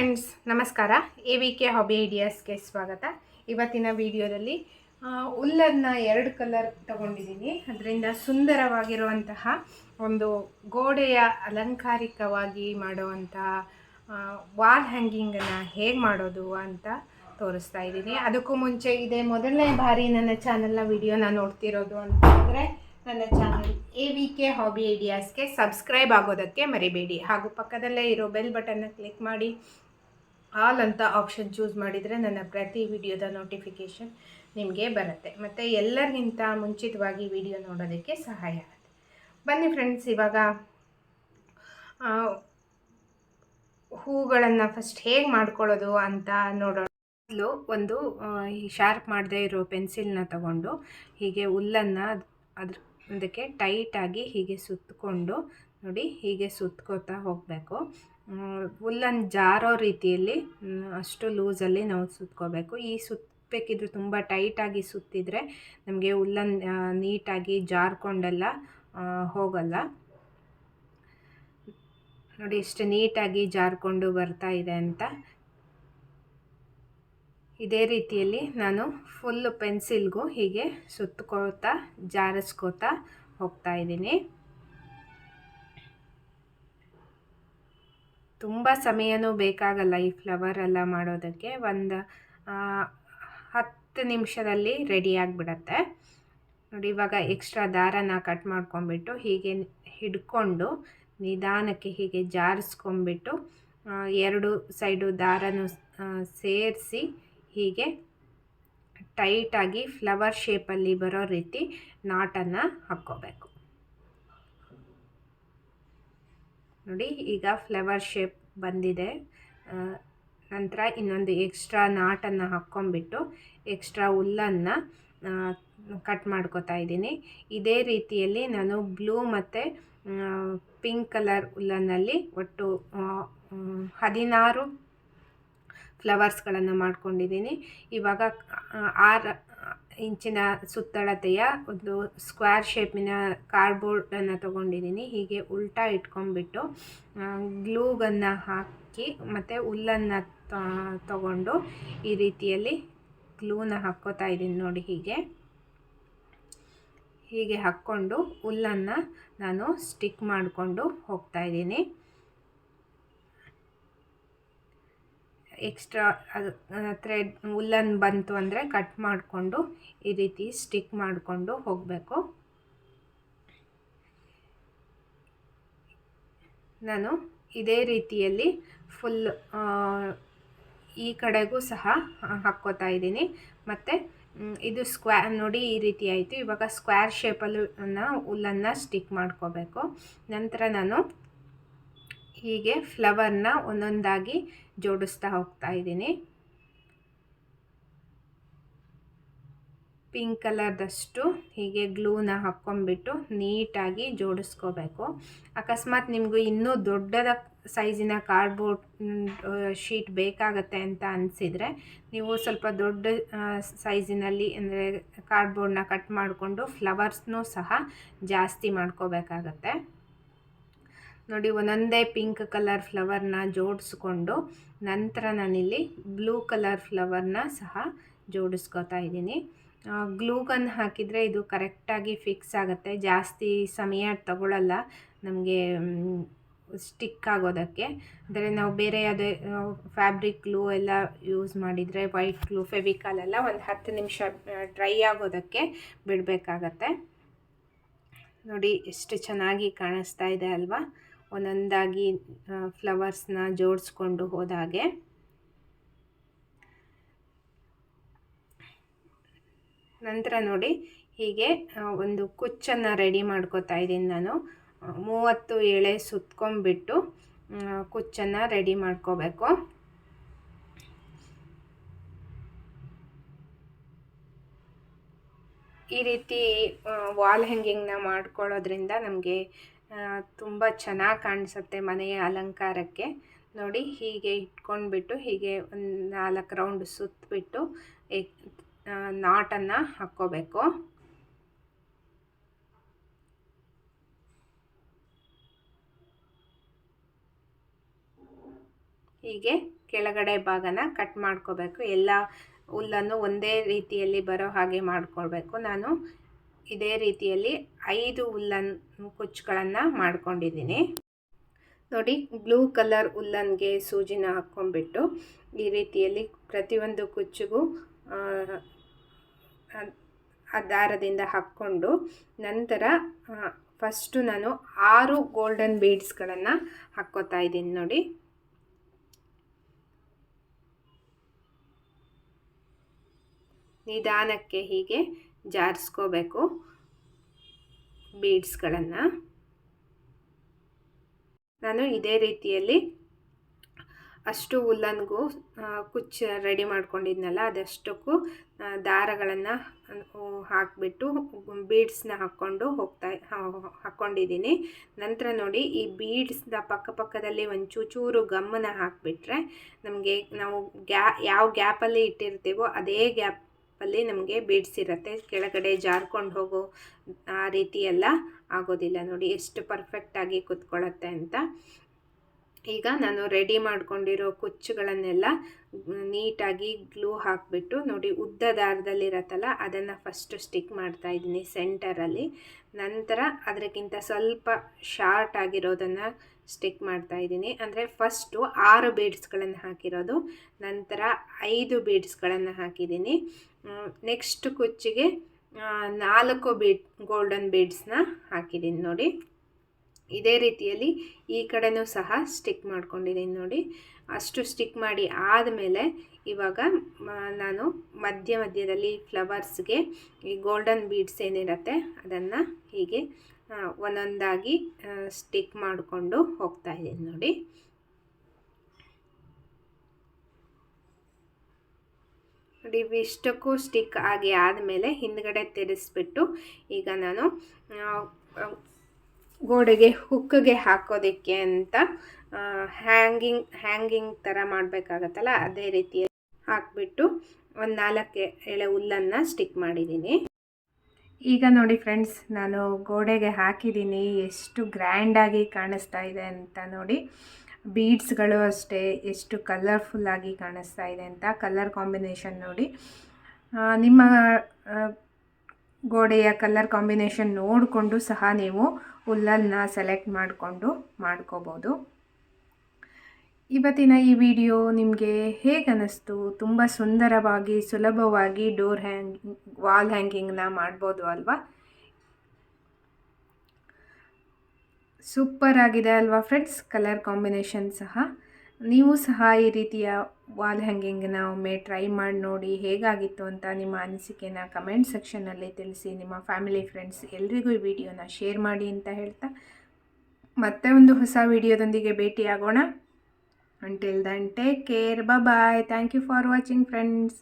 Friends ನಮಸ್ಕಾರ. A V K hobby ಐಡಿಯಾಸ್ಗೆ ಸ್ವಾಗತ. ಇವತ್ತಿನ ವಿಡಿಯೋದಲ್ಲಿ ಉಲ್ಲನ್ನ ಎರಡು ಕಲರ್ ತಗೊಂಡಿದ್ದೀನಿ. ಅದರಿಂದ ಸುಂದರವಾಗಿರುವಂತಹ ಒಂದು ಗೋಡೆಯ ಅಲಂಕಾರಿಕವಾಗಿ ಮಾಡುವಂತಹ ವಾಲ್ ಹ್ಯಾಂಗಿಂಗನ್ನು ಹೇಗೆ ಮಾಡೋದು ಅಂತ ತೋರಿಸ್ತಾ ಇದ್ದೀನಿ. ಅದಕ್ಕೂ ಮುಂಚೆ ಇದೇ ಮೊದಲನೇ ಬಾರಿ ನನ್ನ ಚಾನಲ್ನ ವಿಡಿಯೋನ ನೋಡ್ತಿರೋದು ಅಂತಂದರೆ ನನ್ನ channel A V K hobby ಐಡಿಯಾಸ್ಗೆ subscribe ಆಗೋದಕ್ಕೆ ಮರಿಬೇಡಿ. ಹಾಗೂ ಪಕ್ಕದಲ್ಲೇ ಇರೋ ಬೆಲ್ ಬಟನ್ನ ಕ್ಲಿಕ್ ಮಾಡಿ ಆಲ್ ಅಂತ ಆಪ್ಷನ್ ಚೂಸ್ ಮಾಡಿದರೆ ನನ್ನ ಪ್ರತಿ ವಿಡಿಯೋದ ನೋಟಿಫಿಕೇಷನ್ ನಿಮಗೆ ಬರುತ್ತೆ. ಮತ್ತು ಎಲ್ಲರಿಗಿಂತ ಮುಂಚಿತವಾಗಿ ವಿಡಿಯೋ ನೋಡೋದಕ್ಕೆ ಸಹಾಯ ಆಗುತ್ತೆ. ಬನ್ನಿ ಫ್ರೆಂಡ್ಸ್ ಇವಾಗ ಹೂಗಳನ್ನು ಫಸ್ಟ್ ಹೇಗೆ ಮಾಡ್ಕೊಳ್ಳೋದು ಅಂತ ನೋಡೋಣ. ಮೊದಲು ಒಂದು ಶಾರ್ಪ್ ಮಾಡದೇ ಇರೋ ಪೆನ್ಸಿಲ್ನ ತಗೊಂಡು ಹೀಗೆ ಹುಲ್ಲನ್ನು ಅದ್ರ ಅದಕ್ಕೆ ಟೈಟಾಗಿ ಹೀಗೆ ಸುತ್ತಕೊಂಡು ನೋಡಿ ಹೀಗೆ ಸುತ್ಕೋತಾ ಹೋಗಬೇಕು. ಹುಲ್ಲನ್ನು ಜಾರೋ ರೀತಿಯಲ್ಲಿ ಅಷ್ಟು ಲೂಸಲ್ಲಿ ನಾವು ಸುತ್ಕೋಬೇಕು. ಈ ಸುತ್ತಬೇಕಿದ್ರೆ ತುಂಬ ಟೈಟಾಗಿ ಸುತ್ತಿದರೆ ನಮಗೆ ಹುಲ್ಲನ್ನು ನೀಟಾಗಿ ಜಾರ್ಕೊಂಡೆಲ್ಲ ಹೋಗಲ್ಲ. ನೋಡಿ ಎಷ್ಟು ನೀಟಾಗಿ ಜಾರ್ಕೊಂಡು ಬರ್ತಾ ಇದೆ ಅಂತ. ಇದೇ ರೀತಿಯಲ್ಲಿ ನಾನು ಫುಲ್ ಪೆನ್ಸಿಲ್ಗೂ ಹೀಗೆ ಸುತ್ತಕೋತಾ ಜಾರಿಸ್ಕೋತಾ ಹೋಗ್ತಾ ಇದ್ದೀನಿ. ತುಂಬ ಸಮಯನೂ ಬೇಕಾಗಲ್ಲ ಈ ಫ್ಲವರ್ ಎಲ್ಲ ಮಾಡೋದಕ್ಕೆ. ಒಂದು ಹತ್ತು ನಿಮಿಷದಲ್ಲಿ ರೆಡಿ ಆಗಿಬಿಡತ್ತೆ. ನೋಡಿ, ಇವಾಗ ಎಕ್ಸ್ಟ್ರಾ ದಾರನ ಕಟ್ ಮಾಡ್ಕೊಂಬಿಟ್ಟು ಹೀಗೆ ಹಿಡ್ಕೊಂಡು ನಿಧಾನಕ್ಕೆ ಹೀಗೆ ಜಾರಿಸ್ಕೊಂಬಿಟ್ಟು ಎರಡು ಸೈಡು ದಾರನು ಸೇರಿಸಿ ಹೀಗೆ ಟೈಟಾಗಿ ಫ್ಲವರ್ ಶೇಪಲ್ಲಿ ಬರೋ ರೀತಿ ನಾಟನ್ನು ಹಾಕ್ಕೋಬೇಕು. ನೋಡಿ, ಈಗ ಫ್ಲವರ್ ಶೇಪ್ ಬಂದಿದೆ. ನಂತರ ಇನ್ನೊಂದು ಎಕ್ಸ್ಟ್ರಾ ನಾಟನ್ನು ಹಾಕ್ಕೊಂಬಿಟ್ಟು ಎಕ್ಸ್ಟ್ರಾ ಹುಲ್ಲನ್ನು ಕಟ್ ಮಾಡ್ಕೋತಾ ಇದ್ದೀನಿ. ಇದೇ ರೀತಿಯಲ್ಲಿ ನಾನು ಬ್ಲೂ ಮತ್ತು ಪಿಂಕ್ ಕಲರ್ ಹುಲ್ಲನ್ನಲ್ಲಿ ಒಟ್ಟು ಹದಿನಾರು ಫ್ಲವರ್ಸ್ಗಳನ್ನು ಮಾಡ್ಕೊಂಡಿದ್ದೀನಿ. ಇವಾಗ ಆರು ಇಂಚಿನ ಸುತ್ತಳತೆಯ ಒಂದು ಸ್ಕ್ವೇರ್ ಶೇಪಿನ ಕಾರ್ಡ್ಬೋರ್ಡನ್ನು ತೊಗೊಂಡಿದ್ದೀನಿ. ಹೀಗೆ ಉಲ್ಟಾ ಇಟ್ಕೊಂಡ್ಬಿಟ್ಟು ಗ್ಲೂಗನ್ನು ಹಾಕಿ ಮತ್ತು ಹುಲ್ಲನ್ನು ತಗೊಂಡು ಈ ರೀತಿಯಲ್ಲಿ ಗ್ಲೂನ ಹಾಕ್ಕೋತಾ ಇದ್ದೀನಿ ನೋಡಿ ಹೀಗೆ. ಹೀಗೆ ಹಾಕ್ಕೊಂಡು ಹುಲ್ಲನ್ನು ನಾನು ಸ್ಟಿಕ್ ಮಾಡಿಕೊಂಡು ಹೋಗ್ತಾ ಇದ್ದೀನಿ. ಎಕ್ಸ್ಟ್ರಾ ಅದು ಥ್ರೆಡ್ ಉಲ್ಲನ್ ಬಂತು ಅಂದರೆ ಕಟ್ ಮಾಡಿಕೊಂಡು ಈ ರೀತಿ ಸ್ಟಿಕ್ ಮಾಡಿಕೊಂಡು ಹೋಗಬೇಕು. ನಾನು ಇದೇ ರೀತಿಯಲ್ಲಿ ಫುಲ್ ಈ ಕಡೆಗೂ ಸಹ ಹಾಕ್ಕೋತಾ ಇದ್ದೀನಿ. ಮತ್ತು ಇದು ಸ್ಕ್ವ್ಯಾ ನೋಡಿ ಈ ರೀತಿ ಆಯಿತು. ಇವಾಗ ಸ್ಕ್ವೇರ್ ಶೇಪಲ್ಲೂ ಉಲ್ಲನ್ನು ಸ್ಟಿಕ್ ಮಾಡ್ಕೋಬೇಕು. ನಂತರ ನಾನು ಹೀಗೆ ಫ್ಲವರ್ನ ಒಂದೊಂದಾಗಿ ಜೋಡಿಸ್ತಾ ಹೋಗ್ತಾ ಇದ್ದೀನಿ. ಪಿಂಕ್ ಕಲರ್ದಷ್ಟು ಹೀಗೆ ಗ್ಲೂನ ಹಾಕ್ಕೊಂಬಿಟ್ಟು ನೀಟಾಗಿ ಜೋಡಿಸ್ಕೋಬೇಕು. ಅಕಸ್ಮಾತ್ ನಿಮಗೂ ಇನ್ನೂ ದೊಡ್ಡದ ಸೈಜಿನ ಕಾರ್ಡ್ಬೋರ್ಡ್ ಶೀಟ್ ಬೇಕಾಗತ್ತೆ ಅಂತ ಅನಿಸಿದರೆ ನೀವು ಸ್ವಲ್ಪ ದೊಡ್ಡ ಸೈಜಿನಲ್ಲಿ ಅಂದರೆ ಕಾರ್ಡ್ಬೋರ್ಡ್ನ ಕಟ್ ಮಾಡಿಕೊಂಡು ಫ್ಲವರ್ಸ್ನೂ ಸಹ ಜಾಸ್ತಿ ಮಾಡ್ಕೋಬೇಕಾಗತ್ತೆ. ನೋಡಿ, ಒಂದೊಂದೇ ಪಿಂಕ್ ಕಲರ್ ಫ್ಲವರ್ನ ಜೋಡಿಸ್ಕೊಂಡು ನಂತರ ನಾನಿಲ್ಲಿ ಬ್ಲೂ ಕಲರ್ ಫ್ಲವರ್ನ ಸಹ ಜೋಡಿಸ್ಕೋತಾ ಇದ್ದೀನಿ. ಗ್ಲೂಗನ್ ಹಾಕಿದರೆ ಇದು ಕರೆಕ್ಟಾಗಿ ಫಿಕ್ಸ್ ಆಗುತ್ತೆ. ಜಾಸ್ತಿ ಸಮಯ ತಗೊಳ್ಳಲ್ಲ ನಮಗೆ ಸ್ಟಿಕ್ ಆಗೋದಕ್ಕೆ. ಅಂದರೆ ನಾವು ಬೇರೆ ಯಾವುದೇ ಫ್ಯಾಬ್ರಿಕ್ ಗ್ಲೂ ಎಲ್ಲ ಯೂಸ್ ಮಾಡಿದರೆ ವೈಟ್ ಗ್ಲೂ ಫೆವಿಕಾಲ್ ಎಲ್ಲ ಒಂದು ಹತ್ತು ನಿಮಿಷ ಡ್ರೈ ಆಗೋದಕ್ಕೆ ಬಿಡಬೇಕಾಗತ್ತೆ. ನೋಡಿ, ಎಷ್ಟು ಚೆನ್ನಾಗಿ ಕಾಣಿಸ್ತಾ ಇದೆ ಅಲ್ವಾ? ಒಂದೊಂದಾಗಿ ಫ್ಲವರ್ಸ್ನ ಜೋಡಿಸ್ಕೊಂಡು ಹೋದಾಗೆ ನಂತರ ನೋಡಿ, ಹೀಗೆ ಒಂದು ಕುಚ್ಚನ್ನು ರೆಡಿ ಮಾಡ್ಕೋತಾ ಇದ್ದೀನಿ ನಾನು. ಮೂವತ್ತು ಎಳೆ ಸುತ್ಕೊಂಡ್ಬಿಟ್ಟು ಕುಚ್ಚನ್ನು ರೆಡಿ ಮಾಡ್ಕೋಬೇಕು. ಈ ರೀತಿ ವಾಲ್ ಹ್ಯಾಂಗಿಂಗ್ನ ಮಾಡ್ಕೊಳ್ಳೋದ್ರಿಂದ ನಮಗೆ ತುಂಬ ಚೆನ್ನಾಗಿ ಕಾಣಿಸುತ್ತೆ ಮನೆಯ ಅಲಂಕಾರಕ್ಕೆ. ನೋಡಿ, ಹೀಗೆ ಇಟ್ಕೊಂಡ್ಬಿಟ್ಟು, ಹೀಗೆ ಒಂದು ನಾಲ್ಕು ರೌಂಡ್ ಸುತ್ತಬಿಟ್ಟು ನಾಟನ್ನು ಹಾಕ್ಕೋಬೇಕು. ಹೀಗೆ ಕೆಳಗಡೆ ಭಾಗನ ಕಟ್ ಮಾಡ್ಕೋಬೇಕು. ಎಲ್ಲ ಹುಲ್ಲನ್ನು ಒಂದೇ ರೀತಿಯಲ್ಲಿ ಬರೋ ಹಾಗೆ ಮಾಡ್ಕೊಳ್ಬೇಕು. ನಾನು ಇದೇ ರೀತಿಯಲ್ಲಿ ಐದು ಉಲ್ಲನ್ ಕುಚ್ಚುಗಳನ್ನು ಮಾಡ್ಕೊಂಡಿದ್ದೀನಿ. ನೋಡಿ, ಬ್ಲೂ ಕಲರ್ ಉಲ್ಲನ್ಗೆ ಸೂಜಿನ ಹಾಕ್ಕೊಂಡ್ಬಿಟ್ಟು ಈ ರೀತಿಯಲ್ಲಿ ಪ್ರತಿಯೊಂದು ಕುಚ್ಚಿಗೂ, ಆ ದಾರದಿಂದ ಹಾಕ್ಕೊಂಡು ನಂತರ ಫಸ್ಟು ನಾನು ಆರು ಗೋಲ್ಡನ್ ಬೀಡ್ಸ್ಗಳನ್ನು ಹಾಕ್ಕೋತಾ ಇದ್ದೀನಿ ನೋಡಿ. ನಿಧಾನಕ್ಕೆ ಹೀಗೆ ಜಾರಿಸ್ಕೋಬೇಕು. ಬೀಡ್ಸ್ಗಳನ್ನು. ನಾನು ಇದೇ ರೀತಿಯಲ್ಲಿ ಅಷ್ಟು ಉಲ್ಲನ್ಗೂ ಕುಚ್ಚು ರೆಡಿ ಮಾಡ್ಕೊಂಡಿದ್ನಲ್ಲ, ಅದಷ್ಟಕ್ಕೂ ದಾರಗಳನ್ನು ಹಾಕಿಬಿಟ್ಟು, ಬೀಡ್ಸ್ನ ಹಾಕ್ಕೊಂಡು ಹೋಗ್ತಾ ಹಾಕ್ಕೊಂಡಿದ್ದೀನಿ. ನಂತರ ನೋಡಿ, ಈ ಬೀಡ್ಸ್ನ ಪಕ್ಕಪಕ್ಕದಲ್ಲಿ ಒಂದು ಚೂಚೂರು ಗಮ್ಮನ ಹಾಕಿಬಿಟ್ರೆ, ನಮಗೆ ನಾವು ಗ್ಯಾ, ಯಾವ ಗ್ಯಾಪಲ್ಲಿ ಇಟ್ಟಿರ್ತೀವೋ, ಅದೇ ಗ್ಯಾಪಲ್ಲಿ ನಮಗೆ ಬೀಡ್ಸ್ ಇರುತ್ತೆ ಕೆಳಗಡೆ ಜಾರ್ಕೊಂಡು ಹೋಗೋ, ಆ ರೀತಿ ಎಲ್ಲ ಆಗೋದಿಲ್ಲ ನೋಡಿ. ಎಷ್ಟು ಪರ್ಫೆಕ್ಟಾಗಿ ಕುತ್ಕೊಳ್ಳುತ್ತೆ ಅಂತ. ಈಗ ನಾನು ರೆಡಿ ಮಾಡ್ಕೊಂಡಿರೋ ಕುಚ್ಚುಗಳನ್ನೆಲ್ಲ ನೀಟಾಗಿ ಗ್ಲೂ ಹಾಕಿಬಿಟ್ಟು ನೋಡಿ ಉದ್ದ ದಾರದಲ್ಲಿರತ್ತಲ್ಲ, ಅದನ್ನು ಫಸ್ಟು ಸ್ಟಿಕ್ ಮಾಡ್ತಾ ಇದ್ದೀನಿ ಸೆಂಟರಲ್ಲಿ ನಂತರ ಅದಕ್ಕಿಂತ ಸ್ವಲ್ಪ ಶಾರ್ಟ್ ಆಗಿರೋದನ್ನು ಸ್ಟಿಕ್ ಮಾಡ್ತಾ ಇದ್ದೀನಿ. ಅಂದರೆ ಫಸ್ಟು ಆರು ಬೀಡ್ಸ್ಗಳನ್ನು ಹಾಕಿರೋದು, ನಂತರ ಐದು ಬೀಡ್ಸ್ಗಳನ್ನು ಹಾಕಿದ್ದೀನಿ. ನೆಕ್ಸ್ಟ್ ಕುಚ್ಚಿಗೆ ನಾಲ್ಕು ಬೀಡ್ ಗೋಲ್ಡನ್ ಬೀಡ್ಸ್ನ ಹಾಕಿದ್ದೀನಿ ನೋಡಿ. ಇದೇ ರೀತಿಯಲ್ಲಿ ಈ ಕಡೆನೂ ಸಹ ಸ್ಟಿಕ್ ಮಾಡ್ಕೊಂಡಿದ್ದೀನಿ ನೋಡಿ. ಅಷ್ಟು ಸ್ಟಿಕ್ ಮಾಡಿ ಆದಮೇಲೆ ಇವಾಗ ನಾನು ಮಧ್ಯ ಮಧ್ಯದಲ್ಲಿ ಫ್ಲವರ್ಸ್ಗೆ ಈ ಗೋಲ್ಡನ್ ಬೀಡ್ಸ್ ಏನಿರುತ್ತೆ ಅದನ್ನು ಹೀಗೆ ಒಂದೊಂದಾಗಿ ಸ್ಟಿಕ್ ಮಾಡಿಕೊಂಡು ಹೋಗ್ತಾ ಇದ್ದೀನಿ ನೋಡಿ. ನೋಡಿ ಇಷ್ಟಕ್ಕೂ ಸ್ಟಿಕ್ ಆಗಿ ಆದಮೇಲೆ ಹಿಂದ್ಗಡೆ ತಿರುಗಿಸ್ಬಿಟ್ಟು ಈಗ ನಾನು ಗೋಡೆಗೆ, ಹುಕ್ಕಿಗೆ ಹಾಕೋದಕ್ಕೆ ಅಂತ ಹ್ಯಾಂಗಿಂಗ್ ಹ್ಯಾಂಗಿಂಗ್ ಥರ ಮಾಡಬೇಕಾಗತ್ತಲ್ಲ, ಅದೇ ರೀತಿ ಹಾಕ್ಬಿಟ್ಟು ಒಂದು ನಾಲ್ಕು ಎಳೆ ಹುಲ್ಲನ್ನು ಸ್ಟಿಕ್ ಮಾಡಿದ್ದೀನಿ. ಈಗ ನೋಡಿ ಫ್ರೆಂಡ್ಸ್ ನಾನು ಗೋಡೆಗೆ ಹಾಕಿದ್ದೀನಿ, ಎಷ್ಟು ಗ್ರ್ಯಾಂಡಾಗಿ ಕಾಣಿಸ್ತಾ ಇದೆ ಅಂತ ನೋಡಿ. ಬೀಡ್ಸ್ಗಳು ಅಷ್ಟೇ, ಎಷ್ಟು ಕಲರ್ಫುಲ್ಲಾಗಿ ಕಾಣಿಸ್ತಾ ಇದೆ ಅಂತ ಕಲರ್ ಕಾಂಬಿನೇಷನ್ ನೋಡಿ. ನಿಮ್ಮ ಗೋಡೆಯ ಕಲರ್ ಕಾಂಬಿನೇಷನ್ ನೋಡಿಕೊಂಡು ಸಹ ನೀವು ಹುಲ್ಲನ್ನು ಸೆಲೆಕ್ಟ್ ಮಾಡಿಕೊಂಡು ಮಾಡ್ಕೋಬೋದು. ಇವತ್ತಿನ ಈ ವಿಡಿಯೋ ನಿಮಗೆ ಹೇಗೆ ಅನ್ನಿಸ್ತು ತುಂಬ ಸುಂದರವಾಗಿ, ಸುಲಭವಾಗಿ ಡೋರ್ ಹ್ಯಾಂಗ್ ವಾಲ್ ಹ್ಯಾಂಗಿಂಗ್ನ ಮಾಡ್ಬೋದು ಅಲ್ವಾ? ಸೂಪರ್ ಆಗಿದೆ ಅಲ್ವಾ ಫ್ರೆಂಡ್ಸ್ ಕಲರ್ ಕಾಂಬಿನೇಷನ್ ಸಹ. ನೀವು ಸಹ ಈ ರೀತಿಯ ವಾಲ್ ಹ್ಯಾಂಗಿಂಗನ್ನ ಒಮ್ಮೆ ಟ್ರೈ ಮಾಡಿ ನೋಡಿ ಹೇಗಾಗಿತ್ತು ಅಂತ ನಿಮ್ಮ ಅನಿಸಿಕೆನ ಕಮೆಂಟ್ ಸೆಕ್ಷನಲ್ಲಿ ತಿಳಿಸಿ ನಿಮ್ಮ ಫ್ಯಾಮಿಲಿ ಫ್ರೆಂಡ್ಸ್ ಎಲ್ರಿಗೂ ಈ ವಿಡಿಯೋನ ಶೇರ್ ಮಾಡಿ ಅಂತ ಹೇಳ್ತಾ, ಮತ್ತೆ ಒಂದು ಹೊಸ ವಿಡಿಯೋದೊಂದಿಗೆ ಭೇಟಿಯಾಗೋಣ. Until then take care bye thank you for watching friends